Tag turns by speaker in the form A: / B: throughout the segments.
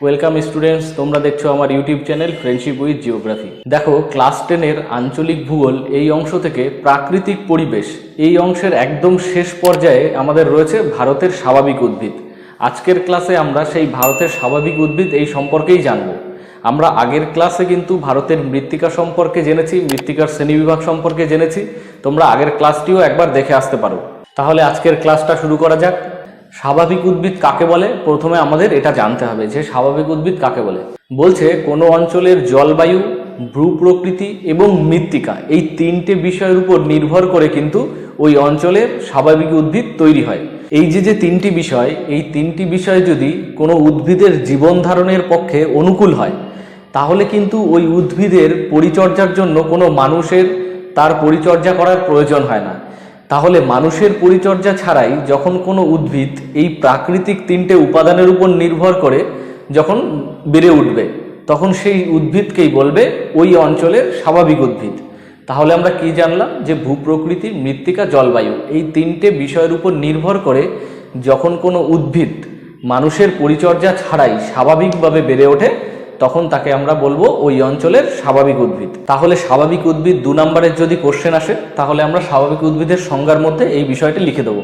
A: Welcome students তোমরা দেখছ আমার YouTube channel friendship with geography দেখো ক্লাস টেনের আঞ্চলিক ভূগোল এই অংশ থেকে প্রাকৃতিক পরিবেশ, এই অংশের একদম শেষ পর্যায়ে আমাদের রয়েছে ভারতের স্বাভাবিক উদ্ভিদ। আজকের ক্লাসে আমরা সেই ভারতের স্বাভাবিক উদ্ভিদ এই সম্পর্কেই জানব। আমরা আগের ক্লাসে কিন্তু ভারতের মৃত্তিকা সম্পর্কে জেনেছি, মৃত্তিকার শ্রেণীবিভাগ সম্পর্কে জেনেছি। তোমরা আগের ক্লাসটিও একবার দেখে আসতে পারো। তাহলে আজকের ক্লাসটা শুরু করা যাক। স্বাভাবিক উদ্ভিদ কাকে বলে? প্রথমে আমাদের এটা জানতে হবে যে স্বাভাবিক উদ্ভিদ কাকে বলে? বলছে কোনো অঞ্চলের জলবায়ু, ভূ প্রকৃতি এবং মৃত্তিকা এই তিনটে বিষয়ের উপর নির্ভর করে কিন্তু ওই অঞ্চলের স্বাভাবিক উদ্ভিদ তৈরি হয়। এই যে যে তিনটি বিষয়, এই তিনটি বিষয় যদি কোনো উদ্ভিদের জীবন ধারণের পক্ষে অনুকূল হয়, তাহলে কিন্তু ওই উদ্ভিদের পরিচর্যার জন্য কোনো মানুষের তার পরিচর্যা করার প্রয়োজন হয় না। তাহলে মানুষের পরিচর্যা ছাড়াই যখন কোনো উদ্ভিদ এই প্রাকৃতিক তিনটে উপাদানের উপর নির্ভর করে যখন বেড়ে উঠবে, তখন সেই উদ্ভিদকেই বলবে ওই অঞ্চলের স্বাভাবিক উদ্ভিদ। তাহলে আমরা কি জানলাম? যে ভূপ্রকৃতি, মৃত্তিকা, জলবায়ু এই তিনটে বিষয়ের উপর নির্ভর করে যখন কোনো উদ্ভিদ মানুষের পরিচর্যা ছাড়াই স্বাভাবিকভাবে বেড়ে ওঠে তখন তাকে আমরা বলব ওই অঞ্চলের স্বাভাবিক উদ্ভিদ। তাহলে স্বাভাবিক উদ্ভিদ দু নম্বরের যদি কোশ্চেন আসে, তাহলে আমরা স্বাভাবিক উদ্ভিদের সংজ্ঞার মধ্যে এই বিষয়টি লিখে দেবো।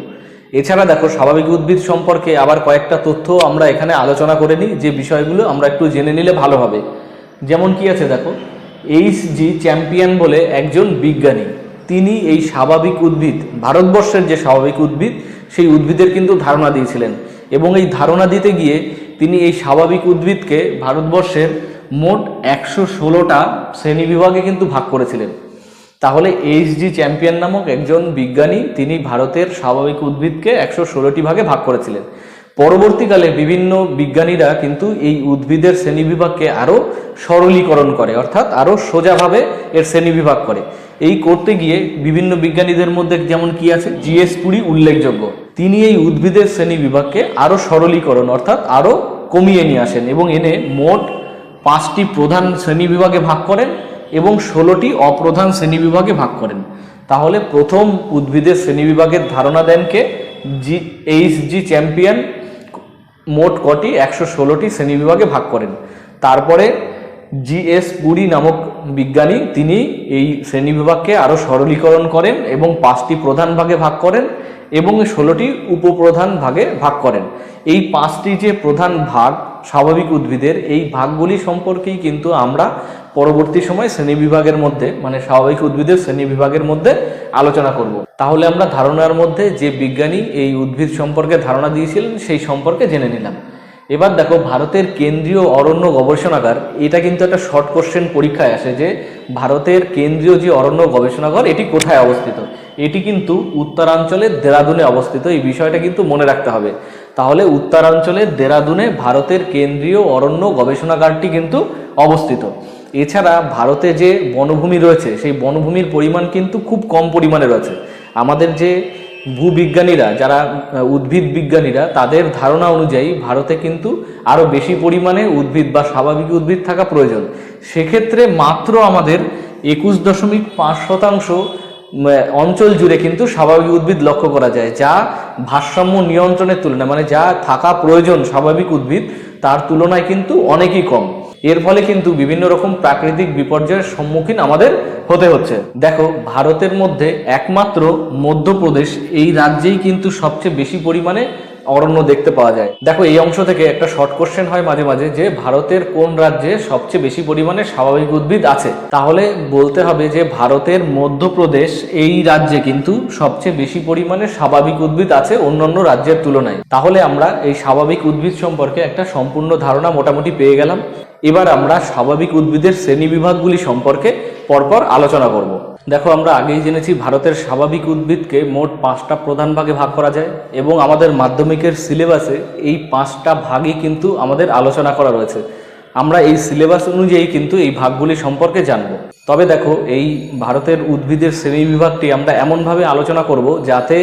A: এছাড়া দেখো, স্বাভাবিক উদ্ভিদ সম্পর্কে আবার কয়েকটা তথ্য আমরা এখানে আলোচনা করে নিই, যে বিষয়গুলো আমরা একটু জেনে নিলে ভালো হবে। যেমন কি আছে দেখো এইচ জি চ্যাম্পিয়ন বলে একজন বিজ্ঞানী। তিনি এই স্বাভাবিক উদ্ভিদ, ভারতবর্ষের যে স্বাভাবিক উদ্ভিদ, সেই উদ্ভিদের কিন্তু ধারণা দিয়েছিলেন। এবং এই ধারণা দিতে গিয়ে তিনি এই স্বাভাবিক উদ্ভিদকে ভারতবর্ষের মোট একশো ষোলোটা শ্রেণীবিভাগে কিন্তু ভাগ করেছিলেন। তাহলে এইচ জি চ্যাম্পিয়ন নামক একজন বিজ্ঞানী তিনি ভারতের স্বাভাবিক উদ্ভিদকে একশো ষোলোটি ভাগে ভাগ করেছিলেন। পরবর্তীকালে বিভিন্ন বিজ্ঞানীরা কিন্তু এই উদ্ভিদের শ্রেণীবিভাগকে আরও সরলীকরণ করে, অর্থাৎ আরও সোজাভাবে এর শ্রেণীবিভাগ করে। এই করতে গিয়ে বিভিন্ন বিজ্ঞানীদের মধ্যে যেমন কি আছে জিএস পুরী উল্লেখযোগ্য। তিনি এই উদ্ভিদের শ্রেণি বিভাগকে আরও সরলীকরণ, অর্থাৎ আরও কমিয়ে নিয়ে আসেন এবং এনে মোট পাঁচটি প্রধান শ্রেণি বিভাগে ভাগ করেন এবং ষোলোটি অপ্রধান শ্রেণি বিভাগে ভাগ করেন। তাহলে প্রথম উদ্ভিদের শ্রেণি বিভাগের ধারণা দেন কে? জি এইচ জি চ্যাম্পিয়ন মোট কটি? একশো ষোলোটি শ্রেণি বিভাগে ভাগ করেন। তারপরে জিএস পুরী নামক বিজ্ঞানী তিনি এই শ্রেণীবিভাগকে আরও সরলীকরণ করেন এবং পাঁচটি প্রধান ভাগে ভাগ করেন এবং ষোলোটি উপপ্রধান ভাগে ভাগ করেন। এই পাঁচটি যে প্রধান ভাগ স্বাভাবিক উদ্ভিদের, এই ভাগগুলি সম্পর্কেই কিন্তু আমরা পরবর্তী সময় শ্রেণীবিভাগের মধ্যে মানে স্বাভাবিক উদ্ভিদের শ্রেণীবিভাগের মধ্যে আলোচনা করব। তাহলে আমরা ধারণার মধ্যে যে বিজ্ঞানী এই উদ্ভিদ সম্পর্কে ধারণা দিয়েছিলেন, সেই সম্পর্কে জেনে নিলাম। এবার দেখো, ভারতের কেন্দ্রীয় অরণ্য গবেষণাগার, এটা কিন্তু একটা শর্ট কোশ্চেন পরীক্ষায় আসে যে, ভারতের কেন্দ্রীয় যে অরণ্য গবেষণাগার, এটি কোথায় অবস্থিত? এটি কিন্তু উত্তরাঞ্চলের দেরাদুনে অবস্থিত, এই বিষয়টা কিন্তু মনে রাখতে হবে। তাহলে উত্তরাঞ্চলের দেরাদুনে ভারতের কেন্দ্রীয় অরণ্য গবেষণাগারটি কিন্তু অবস্থিত। এছাড়া ভারতে যে বনভূমি রয়েছে, সেই বনভূমির পরিমাণ কিন্তু খুব কম পরিমাণে রয়েছে। আমাদের যে ভূবিজ্ঞানীরা, যারা উদ্ভিদ বিজ্ঞানীরা, তাদের ধারণা অনুযায়ী ভারতে কিন্তু আরও বেশি পরিমাণে উদ্ভিদ বা স্বাভাবিক উদ্ভিদ থাকা প্রয়োজন। সেক্ষেত্রে মাত্র আমাদের একুশ দশমিক পাঁচ শতাংশ অঞ্চল জুড়ে কিন্তু স্বাভাবিক উদ্ভিদ লক্ষ্য করা যায়, যা ভারসাম্য নিয়ন্ত্রণের তুলনায় মানে যা থাকা প্রয়োজন স্বাভাবিক উদ্ভিদ, তার তুলনায় কিন্তু অনেকই কম। এর ফলে কিন্তু বিভিন্ন রকম প্রাকৃতিক বিপর্যয়ের সম্মুখীন আমাদের হতে হচ্ছে। দেখো, ভারতের মধ্যে একমাত্র মধ্যপ্রদেশ, এই রাজ্যেই কিন্তু সবচেয়ে বেশি পরিমাণে অরণ্য দেখতে পাওয়া যায়। দেখো, এই অংশ থেকে একটা শর্ট কোশ্চেন হয় মাঝে মাঝে যে, ভারতের কোন রাজ্যে সবচেয়ে বেশি পরিমাণে স্বাভাবিক উদ্ভিদ আছে? তাহলে বলতে হবে যে, ভারতের মধ্যপ্রদেশ এই রাজ্যে কিন্তু সবচেয়ে বেশি পরিমাণে স্বাভাবিক উদ্ভিদ আছে অন্যান্য রাজ্যের তুলনায়। তাহলে আমরা এই স্বাভাবিক উদ্ভিদ সম্পর্কে একটা সম্পূর্ণ ধারণা মোটামুটি পেয়ে গেলাম। এবার আমরা স্বাভাবিক উদ্ভিদের শ্রেণীবিভাগগুলি সম্পর্কে পরপর আলোচনা করব। দেখো, আমরা আগেই জেনেছি ভারতের স্বাভাবিক উদ্ভিদকে মোট পাঁচটা প্রধান ভাগে ভাগ করা যায় এবং আমাদের মাধ্যমিকের সিলেবাসে এই পাঁচটা ভাগই কিন্তু আমাদের আলোচনা করা রয়েছে। আমরা এই সিলেবাস অনুযায়ী কিন্তু এই ভাগগুলি সম্পর্কে জানব। তবে দেখো, এই ভারতের উদ্ভিদের শ্রেণি বিভাগটি আমরা এমনভাবে আলোচনা করব যাতে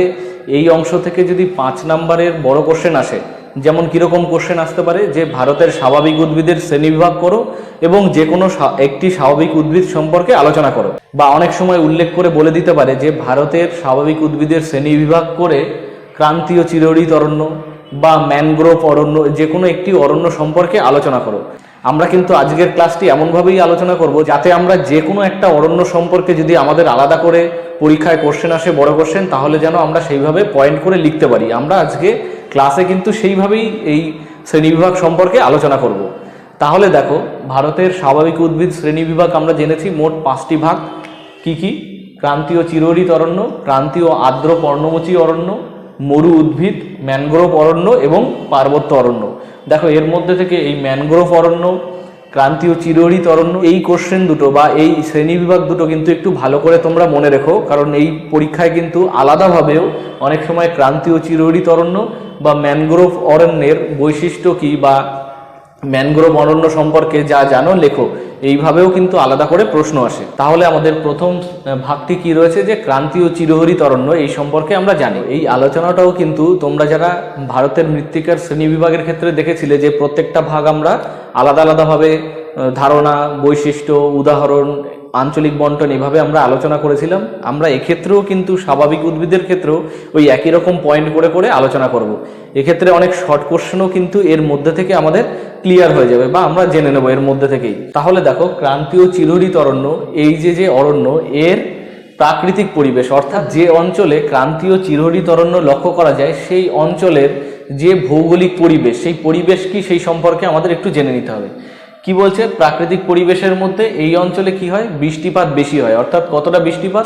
A: এই অংশ থেকে যদি পাঁচ নাম্বারের বড় কোশ্চেন আসে যেমন কীরকম কোশ্চেন আসতে পারে, যে ভারতের স্বাভাবিক উদ্ভিদের শ্রেণীবিভাগ করো এবং যে কোনো একটি স্বাভাবিক উদ্ভিদ সম্পর্কে আলোচনা করো। বা অনেক সময় উল্লেখ করে বলে দিতে পারে যে ভারতের স্বাভাবিক উদ্ভিদের শ্রেণীবিভাগ করে ক্রান্তীয় চিরহরিত অরণ্য বা ম্যানগ্রোভ অরণ্য, যে কোনো একটি অরণ্য সম্পর্কে আলোচনা করো। আমরা কিন্তু আজকের ক্লাসটি এমনভাবেই আলোচনা করব যাতে আমরা যে কোনো একটা অরণ্য সম্পর্কে যদি আমাদের আলাদা করে পরীক্ষায় কোশ্চেন আসে, বড় কোশ্চেন তাহলে যেন আমরা সেইভাবে পয়েন্ট করে লিখতে পারি। আমরা আজকে ক্লাসে কিন্তু সেইভাবেই এই শ্রেণীবিভাগ সম্পর্কে আলোচনা করব। তাহলে দেখো, ভারতের স্বাভাবিক উদ্ভিদ শ্রেণীবিভাগ আমরা জেনেছি, মোট পাঁচটি ভাগ। কি কি? ক্রান্তীয় চিরহরিত অরণ্য ক্রান্তীয় আর্দ্র পর্ণমোচী অরণ্য, মরু উদ্ভিদ, ম্যানগ্রোভ অরণ্য এবং পার্বত্য অরণ্য। দেখো, এর মধ্যে থেকে এই ম্যানগ্রোভ অরণ্য ক্রান্তীয় চিরহরিত তরণ্য, এই কোশ্চেন দুটো বা এই শ্রেণীবিভাগ দুটো কিন্তু একটু ভালো করে তোমরা মনে রেখো, কারণ এই পরীক্ষায় কিন্তু আলাদাভাবেও অনেক সময় ক্রান্তীয় চিরহরিত তরণ্য বা ম্যানগ্রোভ অরণ্যের বৈশিষ্ট্য কি বা ম্যানগ্রোভ অরণ্য সম্পর্কে যা জানো লেখো, এইভাবেও কিন্তু আলাদা করে প্রশ্ন আসে। তাহলে আমাদের প্রথম ভাগটি কি রয়েছে যে ক্রান্তীয় চিরহরিত অরণ্য এই সম্পর্কে আমরা জানি। এই আলোচনাটাও কিন্তু তোমরা যারা ভারতের মৃত্তিকার শ্রেণি বিভাগের ক্ষেত্রে দেখেছিলে যে প্রত্যেকটা ভাগ আমরা আলাদা আলাদাভাবে ধারণা, বৈশিষ্ট্য, উদাহরণ আঞ্চলিক বন্টন এভাবে আমরা আলোচনা করেছিলাম। আমরা এক্ষেত্রেও কিন্তু স্বাভাবিক উদ্ভিদের ক্ষেত্রেও ওই একই রকম পয়েন্ট করে করে আলোচনা করব। এক্ষেত্রে অনেক শর্ট কোশ্চেনও কিন্তু এর মধ্যে থেকে আমাদের ক্লিয়ার হয়ে যাবে বা আমরা জেনে নেব এর মধ্যে থেকেই। তাহলে দেখো, ক্রান্তীয় চিরহরিত অরণ্য, এই যে যে অরণ্য, এর প্রাকৃতিক পরিবেশ, অর্থাৎ যে অঞ্চলে ক্রান্তীয় চিরহরিত অরণ্য লক্ষ্য করা যায়, সেই অঞ্চলের যে ভৌগোলিক পরিবেশ, সেই পরিবেশ কি সেই সম্পর্কে আমাদের একটু জেনে নিতে হবে। কি বলছে? প্রাকৃতিক পরিবেশের মধ্যে এই অঞ্চলে কি হয়? বৃষ্টিপাত বেশি হয়। অর্থাৎ কতটা বৃষ্টিপাত?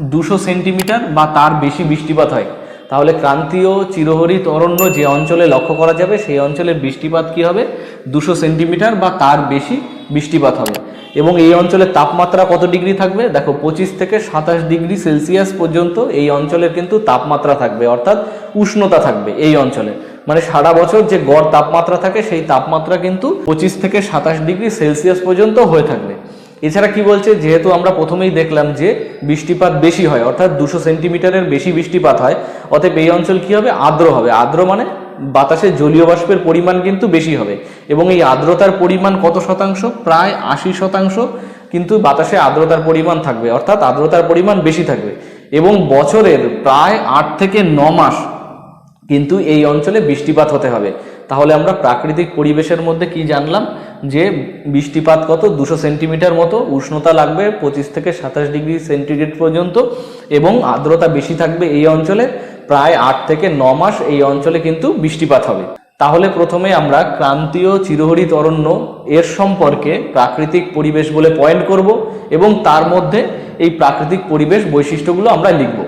A: দুশো সেন্টিমিটার বা তার বেশি বৃষ্টিপাত হয়। তাহলে ক্রান্তীয় চিরহরিত অরণ্য যে অঞ্চলে লক্ষ্য করা যাবে, সেই অঞ্চলের বৃষ্টিপাত কি হবে? দুশো সেন্টিমিটার বা তার বেশি বৃষ্টিপাত হবে। এবং এই অঞ্চলের তাপমাত্রা কত ডিগ্রি থাকবে? দেখো, পঁচিশ থেকে সাতাশ ডিগ্রি সেলসিয়াস পর্যন্ত এই অঞ্চলের কিন্তু তাপমাত্রা থাকবে। অর্থাৎ উষ্ণতা থাকবে এই অঞ্চলে। মানে সারা বছর যে গড় তাপমাত্রা থাকে, সেই তাপমাত্রা কিন্তু পঁচিশ থেকে সাতাশ ডিগ্রি সেলসিয়াস পর্যন্ত হয়ে থাকবে। এছাড়া কি বলছে? যেহেতু আমরা প্রথমেই দেখলাম যে বৃষ্টিপাত বেশি হয়, অর্থাৎ দুশো সেন্টিমিটারের বেশি বৃষ্টিপাত হয়, অতএব এই অঞ্চল কি হবে? আর্দ্র হবে। আর্দ্র মানে বাতাসে জলীয় বাষ্পের পরিমাণ কিন্তু বেশি হবে। এবং এই আর্দ্রতার পরিমাণ কত শতাংশ? প্রায় আশি শতাংশ কিন্তু বাতাসে আর্দ্রতার পরিমাণ থাকবে, অর্থাৎ আর্দ্রতার পরিমাণ বেশি থাকবে। এবং বছরের প্রায় আট থেকে ন মাস কিন্তু এই অঞ্চলে বৃষ্টিপাত হতে হবে। তাহলে আমরা প্রাকৃতিক পরিবেশের মধ্যে কি জানলাম? যে বৃষ্টিপাত কত? দুশো সেন্টিমিটার মতো উষ্ণতা লাগবে পঁচিশ থেকে সাতাশ ডিগ্রি সেন্টিগ্রেড পর্যন্ত এবং আর্দ্রতা বেশি থাকবে এই অঞ্চলে। প্রায় আট থেকে ন মাস এই অঞ্চলে কিন্তু বৃষ্টিপাত হবে। তাহলে প্রথমে আমরা ক্রান্তীয় চিরহরিত অরণ্য এর সম্পর্কে প্রাকৃতিক পরিবেশ বলে পয়েন্ট করব এবং তার মধ্যে এই প্রাকৃতিক পরিবেশ বৈশিষ্ট্যগুলো আমরা লিখব।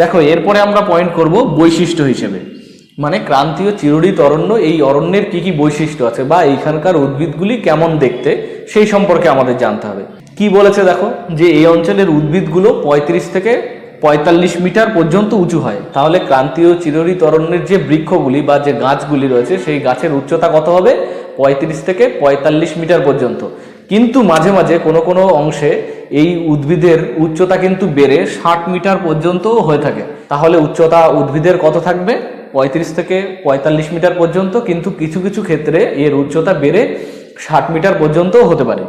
A: দেখো, এরপরে আমরা পয়েন্ট করব বৈশিষ্ট্য হিসেবে। মানে ক্রান্তীয় চিরহরিত অরণ্য এই অরণ্যের কি কি বৈশিষ্ট্য আছে বা এইখানকার উদ্ভিদগুলি কেমন দেখতে, সেই সম্পর্কে আমাদের জানতে হবে। কি বলেছে দেখো? যে এই অঞ্চলের উদ্ভিদগুলো পঁয়ত্রিশ থেকে পঁয়তাল্লিশ মিটার পর্যন্ত উঁচু হয়। তাহলে ক্রান্তীয় চিরহরিত অরণ্যের যে বৃক্ষগুলি বা যে গাছগুলি রয়েছে, সেই গাছের উচ্চতা কত হবে? পঁয়ত্রিশ থেকে পঁয়তাল্লিশ মিটার পর্যন্ত। কিন্তু মাঝে মাঝে কোনো কোনো অংশে এই উদ্ভিদের উচ্চতা কিন্তু বেড়ে ষাট মিটার পর্যন্তও হয়ে থাকে। তাহলে উচ্চতা উদ্ভিদের কত থাকবে? পঁয়ত্রিশ থেকে পঁয়তাল্লিশ মিটার পর্যন্ত, কিন্তু কিছু কিছু ক্ষেত্রে এর উচ্চতা বেড়ে ষাট মিটার পর্যন্তও হতে পারে।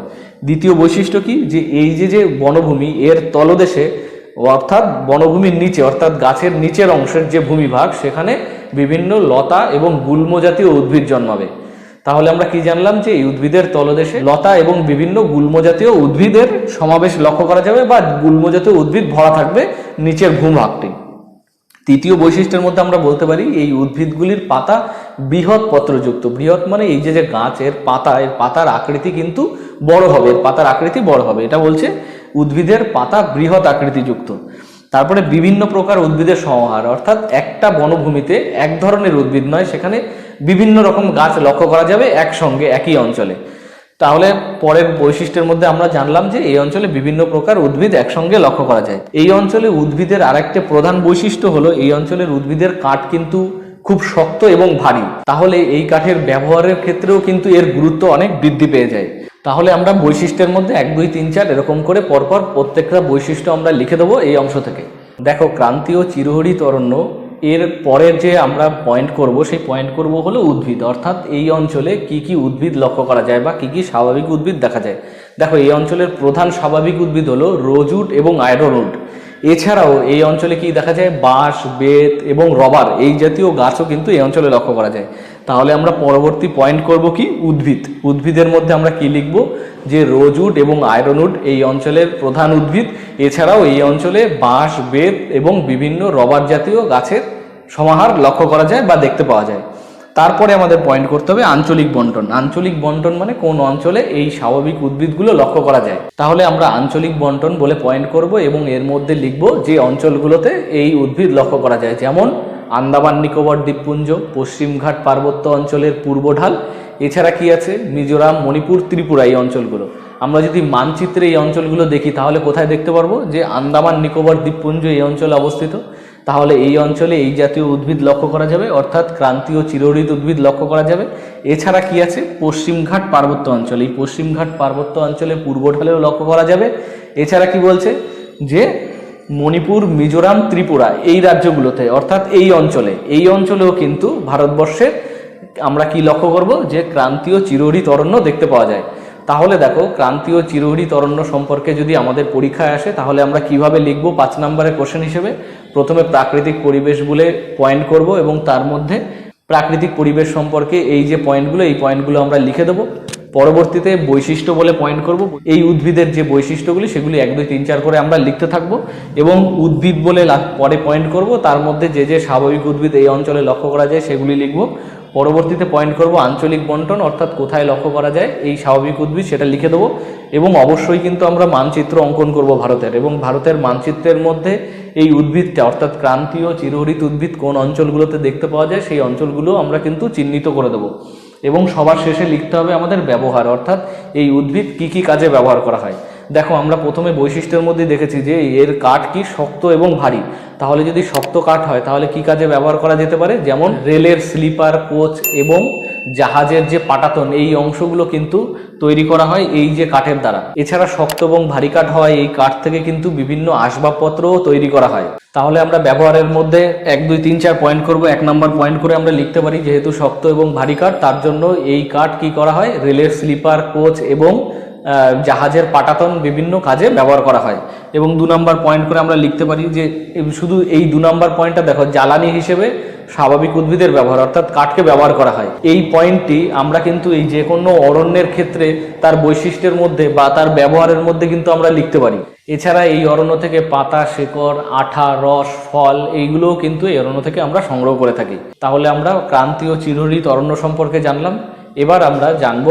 A: দ্বিতীয় বৈশিষ্ট্য কি? যে এই যে যে বনভূমি, এর তলদেশে অর্থাৎ বনভূমির নিচে, অর্থাৎ গাছের নিচের অংশের যে ভূমিভাগ, সেখানে বিভিন্ন লতা এবং গুল্ম জাতীয় উদ্ভিদ জন্মাবে। তাহলে আমরা কি জানলাম যে এই উদ্ভিদের তলদেশে লতা এবং বিভিন্ন গুল্ম জাতীয় উদ্ভিদের সমাবেশ লক্ষ্য করা যাবে বা গুল্ম জাতীয় উদ্ভিদ ভরা থাকবে নিচের ভূভাগটি। তৃতীয় বৈশিষ্ট্যের মধ্যে আমরা বলতে পারি এই উদ্ভিদগুলির পাতা বৃহৎ পত্রযুক্ত বৃহৎ মানে এই যে যে গাছ, এর পাতা, এর পাতার আকৃতি কিন্তু বড় হবে, এর পাতার আকৃতি বড় হবে। এটা বলছে উদ্ভিদের পাতা বৃহৎ আকৃতিযুক্ত। তারপরে বিভিন্ন প্রকার উদ্ভিদের সমাহার, অর্থাৎ একটা বনভূমিতে এক ধরনের উদ্ভিদ নয়, সেখানে বিভিন্ন রকম গাছ লক্ষ্য করা যাবে একসঙ্গে, একই অঞ্চলে। তাহলে পরের বৈশিষ্ট্যের মধ্যে আমরা জানলাম যে এই অঞ্চলে বিভিন্ন প্রকার উদ্ভিদ একসঙ্গে লক্ষ্য করা যায়। এই অঞ্চলে উদ্ভিদের আরেকটা প্রধান বৈশিষ্ট্য হলো এই অঞ্চলের উদ্ভিদের কাঠ কিন্তু খুব শক্ত এবং ভারী। তাহলে এই কাঠের ব্যবহারের ক্ষেত্রেও কিন্তু এর গুরুত্ব অনেক বৃদ্ধি পেয়ে যায়। তাহলে আমরা বৈশিষ্ট্যের মধ্যে এক, দুই, তিন, চার এরকম করে পরপর প্রত্যেকটা বৈশিষ্ট্য আমরা লিখে দেবো এই অংশ থেকে। দেখো, ক্রান্তীয় চিরহরিত অরণ্য এর পরের যে আমরা পয়েন্ট করব, সেই পয়েন্ট করব হলো উদ্ভিদ। অর্থাৎ এই অঞ্চলে কি কি উদ্ভিদ লক্ষ্য করা যায় বা কি কি স্বাভাবিক উদ্ভিদ দেখা যায়? দেখো, এই অঞ্চলের প্রধান স্বাভাবিক উদ্ভিদ হলো রোজউড এবং আয়রনউড। এছাড়াও এই অঞ্চলে কি দেখা যায়? বাঁশ, বেত এবং রবার এই জাতীয় গাছও কিন্তু এই অঞ্চলে লক্ষ্য করা যায়। তাহলে আমরা পরবর্তী পয়েন্ট করব কি? উদ্ভিদ। উদ্ভিদের মধ্যে আমরা কি লিখব? যে রোজউড এবং আয়রনউড এই অঞ্চলের প্রধান উদ্ভিদ। এছাড়াও এই অঞ্চলে বাঁশ, বেত এবং বিভিন্ন রবার জাতীয় গাছের সমাহার লক্ষ্য করা যায় বা দেখতে পাওয়া যায়। তারপরে আমাদের পয়েন্ট করতে হবে আঞ্চলিক বন্টন। আঞ্চলিক বন্টন মানে কোন অঞ্চলে এই স্বাভাবিক উদ্ভিদগুলো লক্ষ্য করা যায়। তাহলে আমরা আঞ্চলিক বন্টন বলে পয়েন্ট করব এবং এর মধ্যে লিখব যে অঞ্চলগুলোতে এই উদ্ভিদ লক্ষ্য করা যায়। যেমন আন্দামান নিকোবর দ্বীপপুঞ্জ পশ্চিমঘাট পার্বত্য অঞ্চলের পূর্ব ঢাল। এছাড়া কি আছে? মিজোরাম, মণিপুর, ত্রিপুরা এই অঞ্চলগুলো। আমরা যদি মানচিত্রে এই অঞ্চলগুলো দেখি তাহলে কোথায় দেখতে পারব? যে আন্দামান নিকোবর দ্বীপপুঞ্জ এই অঞ্চলে অবস্থিত। তাহলে এই অঞ্চলে এই জাতীয় উদ্ভিদ লক্ষ্য করা যাবে, অর্থাৎ ক্রান্তীয় চিরহরিত উদ্ভিদ লক্ষ্য করা যাবে। এছাড়া কি আছে? পশ্চিমঘাট পার্বত্য অঞ্চল। এই পশ্চিমঘাট পার্বত্য অঞ্চলে পূর্ব ঢালেও লক্ষ্য করা যাবে। এছাড়া কি বলছে? যে মণিপুর, মিজোরাম, ত্রিপুরা এই রাজ্যগুলোতে, অর্থাৎ এই অঞ্চলে, এই অঞ্চলেও কিন্তু ভারতবর্ষের আমরা কি লক্ষ্য করব? যে ক্রান্তীয় চিরহরিত অরণ্য দেখতে পাওয়া যায়। তাহলে দেখো, ক্রান্তীয় চিরহরিত অরণ্য সম্পর্কে যদি আমাদের পরীক্ষায় আসে, তাহলে আমরা কীভাবে লিখব? পাঁচ নম্বরের কোশ্চেন হিসেবে। প্রথমে প্রাকৃতিক পরিবেশ বলে পয়েন্ট করব এবং তার মধ্যে প্রাকৃতিক পরিবেশ সম্পর্কে এই যে পয়েন্টগুলো এই পয়েন্টগুলো আমরা লিখে দেবো। পরবর্তীতে বৈশিষ্ট্য বলে পয়েন্ট করব। এই উদ্ভিদের যে বৈশিষ্ট্যগুলি, সেগুলি এক, দুই, তিন, চার করে আমরা লিখতে থাকব এবং উদ্ভিদ বলে পরে পয়েন্ট করব। তার মধ্যে যে যে স্বাভাবিক উদ্ভিদ এই অঞ্চলে লক্ষ্য করা যায়, সেগুলি লিখব। পরবর্তীতে পয়েন্ট করব আঞ্চলিক বন্টন, অর্থাৎ কোথায় লক্ষ্য করা যায়, এই স্বাভাবিক উদ্ভিদ সেটা লিখে দেবো। এবং অবশ্যই কিন্তু আমরা মানচিত্র অঙ্কন করব ভারতের। এবং ভারতের মানচিত্রের মধ্যে এই উদ্ভিদটা, অর্থাৎ ক্রান্তীয় চিরহরিত উদ্ভিদ কোন অঞ্চলগুলোতে দেখতে পাওয়া যায়, সেই অঞ্চলগুলো আমরা কিন্তু চিহ্নিত করে দেবো। এবং সবার শেষে লিখতে হবে আমাদের ব্যবহার, অর্থাৎ এই উদ্ভিদ কি কি কাজে ব্যবহার করা হয়। দেখো, আমরা প্রথমে বৈশিষ্ট্যের মধ্যে দেখেছি যে এর কাঠ কি শক্ত এবং ভারী। তাহলে যদি শক্ত কাঠ হয়, তাহলে কি কাজে ব্যবহার করা যেতে পারে? যেমন রেলের স্লিপার, কোচ এবং জাহাজের যে পাটাতন, এই অংশগুলো কিন্তু তৈরি করা হয় এই যে কাঠের দ্বারা। এছাড়া শক্ত এবং ভারী কাঠ হওয়ায় এই কাঠ থেকে কিন্তু বিভিন্ন আসবাবপত্রও তৈরি করা হয়। তাহলে আমরা ব্যবহারের মধ্যে এক, দুই, তিন, চার পয়েন্ট করব। এক নম্বর পয়েন্ট করে আমরা লিখতে পারি, যেহেতু শক্ত এবং ভারী কাঠ, তার জন্য এই কাঠ কি করা হয়? রেলের স্লিপার, কোচ এবং জাহাজের পাটাতন বিভিন্ন কাজে ব্যবহার করা হয়। এবং দু নম্বর পয়েন্ট করে আমরা লিখতে পারি যে শুধু এই দু নম্বর পয়েন্টটা দেখো, জ্বালানি হিসেবে স্বাভাবিক উদ্ভিদের ব্যবহার, অর্থাৎ কাঠকে ব্যবহার করা হয়। এই পয়েন্টটি আমরা কিন্তু এই যে কোনো অরণ্যের ক্ষেত্রে তার বৈশিষ্ট্যের মধ্যে বা তার ব্যবহারের মধ্যে কিন্তু আমরা লিখতে পারি। এছাড়া এই অরণ্য থেকে পাতা, শেকড়, আঠা, রস, ফল, এইগুলোও কিন্তু এই অরণ্য থেকে আমরা সংগ্রহ করে থাকি। তাহলে আমরা ক্রান্তীয় চিরহরিত অরণ্য সম্পর্কে জানলাম। এবার আমরা জানব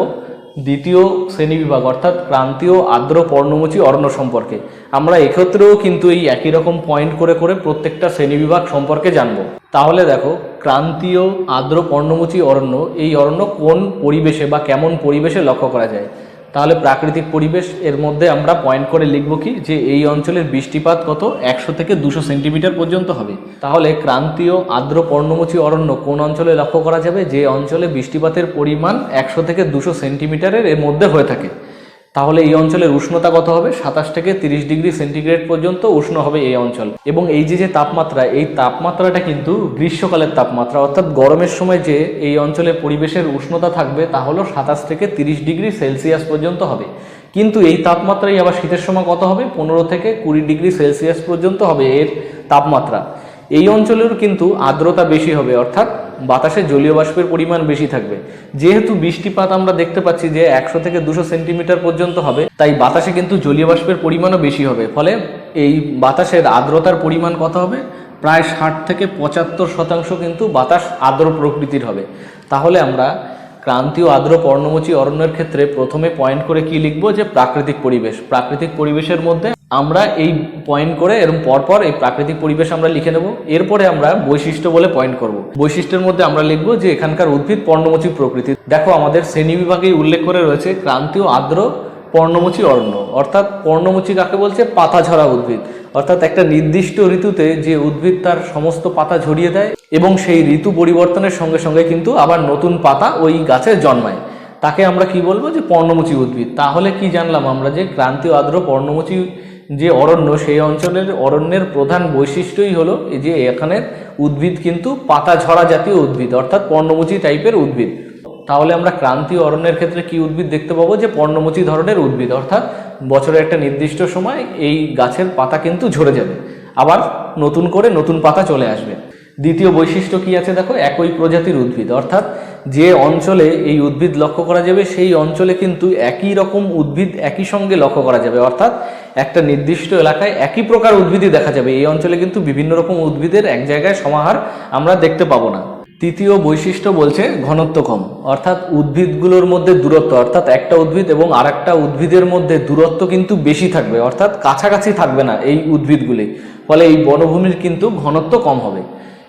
A: দ্বিতীয় শ্রেণীবিভাগ অর্থাৎ ক্রান্তীয় আর্দ্র পর্ণমোচী অরণ্য সম্পর্কে। আমরা এক্ষেত্রেও কিন্তু এই একই রকম পয়েন্ট করে করে প্রত্যেকটা শ্রেণীবিভাগ সম্পর্কে জানব। তাহলে দেখো, ক্রান্তীয় আর্দ্র পর্ণমোচী অরণ্য, এই অরণ্য কোন পরিবেশে বা কেমন পরিবেশে লক্ষ্য করা যায়? তাহলে প্রাকৃতিক পরিবেশ এর মধ্যে আমরা পয়েন্ট করে লিখব কি? যে এই অঞ্চলের বৃষ্টিপাত কত? একশো থেকে দুশো সেন্টিমিটার পর্যন্ত হবে। তাহলে ক্রান্তীয় আর্দ্র পর্ণমোচী অরণ্য কোন অঞ্চলে লক্ষ্য করা যাবে? যে অঞ্চলে বৃষ্টিপাতের পরিমাণ একশো থেকে দুশো সেন্টিমিটারের এর মধ্যে হয়ে থাকে। তাহলে এই অঞ্চলের উষ্ণতা কত হবে? সাতাশ থেকে তিরিশ ডিগ্রি সেন্টিগ্রেড পর্যন্ত উষ্ণ হবে এই অঞ্চল। এবং এই যে যে তাপমাত্রা, এই তাপমাত্রাটা কিন্তু গ্রীষ্মকালের তাপমাত্রা, অর্থাৎ গরমের সময় যে এই অঞ্চলে পরিবেশের উষ্ণতা থাকবে, তা হলো সাতাশ থেকে তিরিশ ডিগ্রি সেলসিয়াস পর্যন্ত হবে। কিন্তু এই তাপমাত্রাই আবার শীতের সময় কত হবে? পনেরো থেকে কুড়ি ডিগ্রি সেলসিয়াস পর্যন্ত হবে এর তাপমাত্রা। এই অঞ্চলের কিন্তু আর্দ্রতা বেশি হবে, অর্থাৎ বাতাসে জলীয় বাষ্পের পরিমাণ বেশি থাকবে। যেহেতু বৃষ্টিপাত আমরা দেখতে পাচ্ছি যে একশো থেকে দুশো সেন্টিমিটার পর্যন্ত হবে, তাই বাতাসে কিন্তু জলীয় বাষ্পের পরিমাণও বেশি হবে। ফলে এই বাতাসের আর্দ্রতার পরিমাণ কত হবে? প্রায় ষাট থেকে পঁচাত্তর শতাংশ কিন্তু বাতাস আর্দ্র প্রকৃতির হবে। তাহলে আমরা ক্রান্তীয় আর্দ্র পর্ণমোচী অরণ্যের ক্ষেত্রে প্রথমে পয়েন্ট করে কি লিখব? যে প্রাকৃতিক পরিবেশ। প্রাকৃতিক পরিবেশের মধ্যে আমরা এই পয়েন্ট করে এরকম পরপর এই প্রাকৃতিক পরিবেশ আমরা লিখে নেব। এরপরে আমরা বৈশিষ্ট্য বলে পয়েন্ট করব। বৈশিষ্ট্যের মধ্যে আমরা লিখব যে এখানকার উদ্ভিদ পর্ণমোচী প্রকৃতি। দেখো আমাদের শ্রেণি বিভাগেই উল্লেখ করে রয়েছে ক্রান্তীয় আর্দ্র পর্ণমোচী অরণ্য। অর্থাৎ পর্ণমোচী কাকে বলছে? পাতা ঝরা উদ্ভিদ। অর্থাৎ একটা নির্দিষ্ট ঋতুতে যে উদ্ভিদ তার সমস্ত পাতা ঝরিয়ে দেয় এবং সেই ঋতু পরিবর্তনের সঙ্গে সঙ্গে কিন্তু আবার নতুন পাতা ওই গাছে জন্মায়। তাকে আমরা কি বলব? যে পর্ণমোচী উদ্ভিদ। তাহলে কি জানলাম আমরা যে ক্রান্তীয় আর্দ্র পর্ণমোচী যে অরণ্য, সেই অঞ্চলের অরণ্যের প্রধান বৈশিষ্ট্যই হলো যে এখানের উদ্ভিদ কিন্তু পাতা ঝরা জাতীয় উদ্ভিদ, অর্থাৎ পর্ণমোচী টাইপের উদ্ভিদ। তাহলে আমরা ক্রান্তীয় অরণ্যের ক্ষেত্রে কি উদ্ভিদ দেখতে পাবো? যে পর্ণমোচী ধরনের উদ্ভিদ, অর্থাৎ বছরের একটা নির্দিষ্ট সময় এই গাছের পাতা কিন্তু ঝরে যাবে। আবার নতুন করে নতুন পাতা চলে আসবে। দ্বিতীয় বৈশিষ্ট্য কি আছে দেখো? একই প্রজাতির উদ্ভিদ। অর্থাৎ যে অঞ্চলে এই উদ্ভিদ লক্ষ্য করা যাবে, সেই অঞ্চলে কিন্তু একই রকম উদ্ভিদ একই সঙ্গে লক্ষ্য করা যাবে। অর্থাৎ একটা নির্দিষ্ট এলাকায় একই প্রকার উদ্ভিদই দেখা যাবে। এই অঞ্চলে কিন্তু বিভিন্ন রকম উদ্ভিদের এক জায়গায় সমাহার আমরা দেখতে পাবো না। তৃতীয় বৈশিষ্ট্য বলছে ঘনত্ব কম। অর্থাৎ উদ্ভিদগুলোর মধ্যে দূরত্ব। অর্থাৎ একটা উদ্ভিদ এবং আরেকটা উদ্ভিদের মধ্যে দূরত্ব কিন্তু বেশি থাকবে। অর্থাৎ কাছাকাছি থাকবে না এই উদ্ভিদগুলি। ফলে এই বনভূমির কিন্তু ঘনত্ব কম হবে।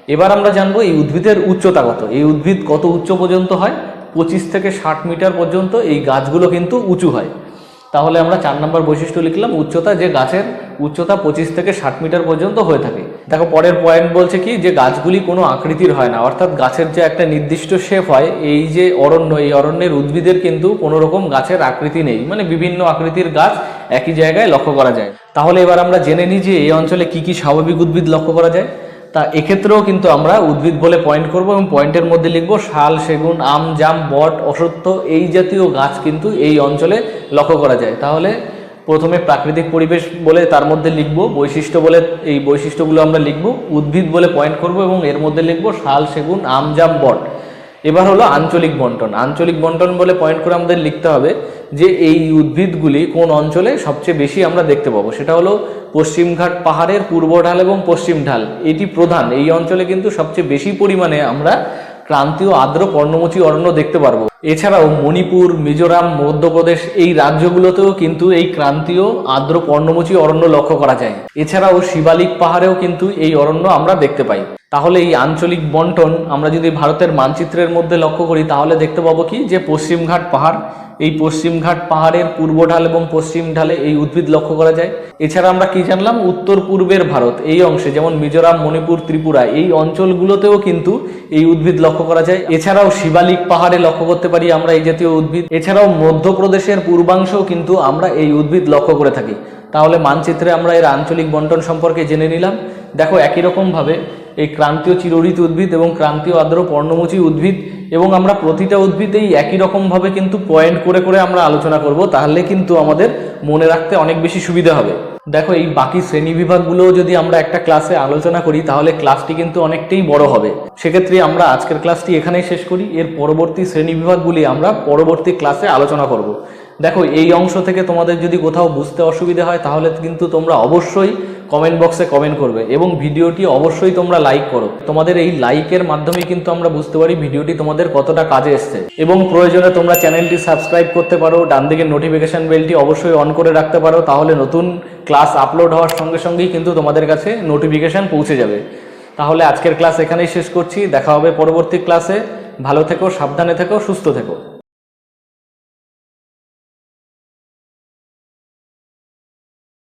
A: এবার আমরা জানব এই উদ্ভিদের উচ্চতা কত। এই উদ্ভিদ কত উচ্চ পর্যন্ত হয়? পঁচিশ থেকে ষাট মিটার পর্যন্ত এই গাছগুলো কিন্তু উঁচু হয়। তাহলে আমরা চার নম্বর বৈশিষ্ট্য লিখলাম, উচ্চতা যে গাছের উচ্চতা পঁচিশ থেকে ষাট মিটার পর্যন্ত হয়ে থাকে। দেখো, পরের পয়েন্ট বলছে কি যে গাছগুলি কোনো আকৃতির হয় না, অর্থাৎ গাছের যে একটা নির্দিষ্ট শেপ হয়, এই যে অরণ্য, এই অরণ্যের উদ্ভিদের কিন্তু কোনো রকম গাছের আকৃতি নেই। মানে বিভিন্ন আকৃতির গাছ একই জায়গায় লক্ষ্য করা যায়। তাহলে এবার আমরা জেনে নিই যে এই অঞ্চলে কি কি স্বাভাবিক উদ্ভিদ লক্ষ্য করা যায়। তা এক্ষেত্রেও কিন্তু আমরা উদ্ভিদ বলে পয়েন্ট করব এবং পয়েন্টের মধ্যে লিখব শাল, সেগুন, আম, জাম, বট অসত্য এই জাতীয় গাছ কিন্তু এই অঞ্চলে লক্ষ্য করা যায়। তাহলে প্রথমে প্রাকৃতিক পরিবেশ বলে তার মধ্যে লিখব, বৈশিষ্ট্য বলে এই বৈশিষ্ট্যগুলো আমরা লিখব, উদ্ভিদ বলে পয়েন্ট করব এবং এর মধ্যে লিখব শাল, সেগুন, আম, জাম, বট। এবার হলো আঞ্চলিক বন্টন। আঞ্চলিক বন্টন বলে পয়েন্ট করে আমাদের লিখতে হবে। যে এই উদ্ভিদগুলি কোন অঞ্চলে সবচেয়ে বেশি আমরা দেখতে পাবো? সেটা হলো পশ্চিমঘাট পাহাড়ের পূর্ব ঢাল এবং পশ্চিম ঢাল। এটি প্রধান। এই অঞ্চলে কিন্তু সবচেয়ে বেশি পরিমাণে আমরা ক্রান্তীয় আর্দ্র পর্ণমোচী অরণ্য দেখতে পারব। এছাড়াও মণিপুর, মিজোরাম, মধ্যপ্রদেশ এই রাজ্যগুলোতেও কিন্তু এই ক্রান্তীয় আর্দ্র পর্ণমোচী অরণ্য লক্ষ্য করা যায়। এছাড়াও শিবালিক পাহাড়েও কিন্তু এই অরণ্য আমরা দেখতে পাই। তাহলে এই আঞ্চলিক বন্টন আমরা যদি ভারতের মানচিত্রের মধ্যে লক্ষ্য করি, তাহলে দেখতে পাবো কি যে পশ্চিমঘাট পাহাড়, এই পশ্চিমঘাট পাহাড়ের পূর্ব ঢাল এবং পশ্চিম ঢালে এই উদ্ভিদ লক্ষ্য করা যায়। এছাড়া আমরা কি জানলাম? উত্তর পূর্বের ভারত, এই অংশে যেমন মিজোরাম, মণিপুর, ত্রিপুরা, এই অঞ্চলগুলোতেও কিন্তু এই উদ্ভিদ লক্ষ্য করা যায়। এছাড়াও শিবালিক পাহাড়ে লক্ষ্য করতে পারি আমরা এই জাতীয় উদ্ভিদ। এছাড়াও মধ্যপ্রদেশের পূর্বাংশও কিন্তু আমরা এই উদ্ভিদ লক্ষ্য করে থাকি। তাহলে মানচিত্রে আমরা এর আঞ্চলিক বন্টন সম্পর্কে জেনে নিলাম। দেখো একই রকমভাবে এই ক্রান্তীয় চিরঋত উদ্ভিদ এবং ক্রান্তীয় আদ্র পর্ণমোচী উদ্ভিদ এবং আমরা প্রতিটা উদ্ভিদেই একই রকমভাবে কিন্তু পয়েন্ট করে করে আমরা আলোচনা করব। তাহলে কিন্তু আমাদের মনে রাখতে অনেক বেশি সুবিধা হবে। দেখো, এই বাকি শ্রেণি বিভাগগুলোও যদি আমরা একটা ক্লাসে আলোচনা করি, তাহলে ক্লাসটি কিন্তু অনেকটাই বড় হবে। সেক্ষেত্রে আমরা আজকের ক্লাসটি এখানেই শেষ করি। এর পরবর্তী শ্রেণি বিভাগগুলি আমরা পরবর্তী ক্লাসে আলোচনা করব। দেখো, এই অংশ থেকে তোমাদের যদি কোথাও বুঝতে অসুবিধা হয়, তাহলে কিন্তু তোমরা অবশ্যই কমেন্ট বক্সে কমেন্ট করবে এবং ভিডিওটি অবশ্যই তোমরা লাইক করো। তোমাদের এই লাইকের মাধ্যমে কিন্তু আমরা বুঝতে পারি ভিডিওটি তোমাদের কতটা কাজে এসছে। এবং প্রয়োজনে তোমরা চ্যানেলটি সাবস্ক্রাইব করতে পারো, ডান দিকের নোটিফিকেশন বেলটি অবশ্যই অন করে রাখতে পারো, তাহলে নতুন ক্লাস আপলোড হওয়ার সঙ্গে সঙ্গেই কিন্তু তোমাদের কাছে নোটিফিকেশন পৌঁছে যাবে। তাহলে আজকের ক্লাস এখানেই শেষ করছি, দেখা হবে পরবর্তী ক্লাসে ভালো থেকো, সাবধানে থেকো, সুস্থ থেকো।